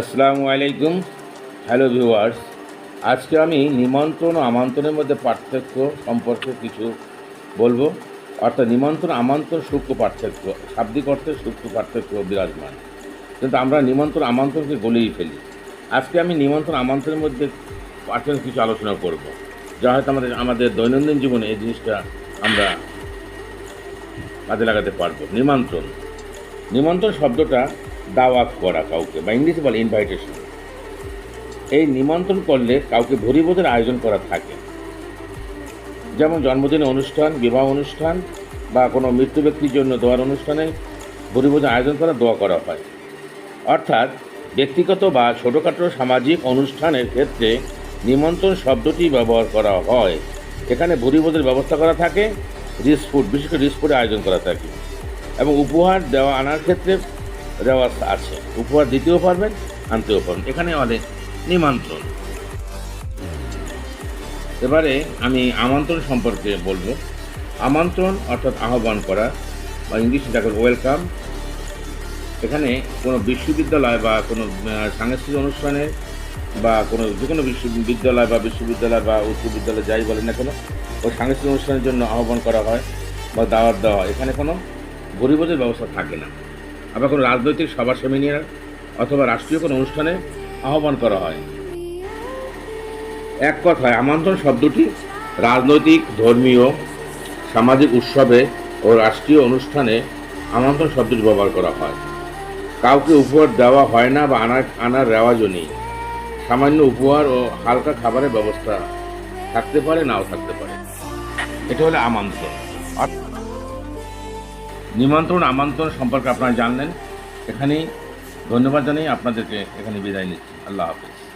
আসসালামু আলাইকুম। Hello viewers আজকে আমি নিমন্ত্রণ ও আমন্ত্রণের মধ্যে পার্থক্য সম্পর্কে কিছু বলব। অর্থাৎ নিমন্ত্রণ, আমন্ত্রণ, সূক্ষ্ম পার্থক্য। শাব্দিক অর্থে সূক্ষ্ম পার্থক্য বিরাজমান। কিন্তু আমরা নিমন্ত্রণ, আমন্ত্রণকে গলেই ফেলি। আজকে আমি নিমন্ত্রণ, আমন্ত্রণের মধ্যে পার্থক্য কিছু আলোচনা করব। যা হয়তো আমাদের আমাদের দৈনন্দিন জীবনে এই জিনিসটা আমরা কাজে লাগাতে পারব। নিমন্ত্রণ। নিমন্ত্রণ শব্দটা দাওয়াত করা কাউকে, বা ইংলিশে বলে ইনভাইটেশন এই নিমন্ত্রণ করলে কাউকে ভরিবোধের আয়োজন করা থাকে। যেমন জন্মদিনের অনুষ্ঠান, বিবাহ অনুষ্ঠান, বা কোনো মৃত্যু ব্যক্তির জন্য দোয়ার অনুষ্ঠানে ভরিবোধের আয়োজন করা, দোয়া করা হয়। অর্থাৎ ব্যক্তিগত বা ছোটোখাটো সামাজিক অনুষ্ঠানের ক্ষেত্রে নিমন্ত্রণ শব্দটি ব্যবহার করা হয়। এখানে ভরিবোধের ব্যবস্থা করা থাকে, রিস ফুড, বিশেষ করে রিস ফুডের আয়োজন করা থাকে। এবং উপহার দেওয়া আনার ক্ষেত্রে দেওয়া আছে। উপহার দিতেও পারবেন, আনতেও পারবেন। এখানে অনেক নিমন্ত্রণ। এবারে আমি আমন্ত্রণ সম্পর্কে বলব। আমন্ত্রণ অর্থাৎ আহ্বান করা, বা ইংলিশে যাকে ওয়েলকাম এখানে কোনো বিশ্ববিদ্যালয় বা কোনো সাংস্কৃতিক অনুষ্ঠানে বা কোনো যে কোনো বিশ্ববিদ্যালয় বা বিশ্ববিদ্যালয় বা উচ্চ বিদ্যালয় যাই বলেন না কোনো ওই সাংস্কৃতিক অনুষ্ঠানের জন্য আহ্বান করা হয় বা দাওয়াত দেওয়া হয়। এখানে কোনো গরিবদের ব্যবস্থা থাকে না। আবার কোনো রাজনৈতিক সভা সেমিনার অথবা রাষ্ট্রীয় কোনো অনুষ্ঠানে আহ্বান করা হয়। এক কথায়, আমন্ত্রণ শব্দটি রাজনৈতিক, ধর্মীয়, সামাজিক উৎসবে ও রাষ্ট্রীয় অনুষ্ঠানে আমন্ত্রণ শব্দটি ব্যবহার করা হয়। কাউকে উপহার দেওয়া হয় না বা আনার আনার রেওয়াজও নেই। সামান্য উপহার ও হালকা খাবারের ব্যবস্থা থাকতে পারে, নাও থাকতে পারে। এটা হলো আমন্ত্রণ। নিমন্ত্রণ আমন্ত্রণ সম্পর্কে আপনারা জানলেন। এখানেই ধন্যবাদ জানিয়ে আপনাদেরকে এখানে বিদায় নিচ্ছি। আল্লাহ হাফিজ।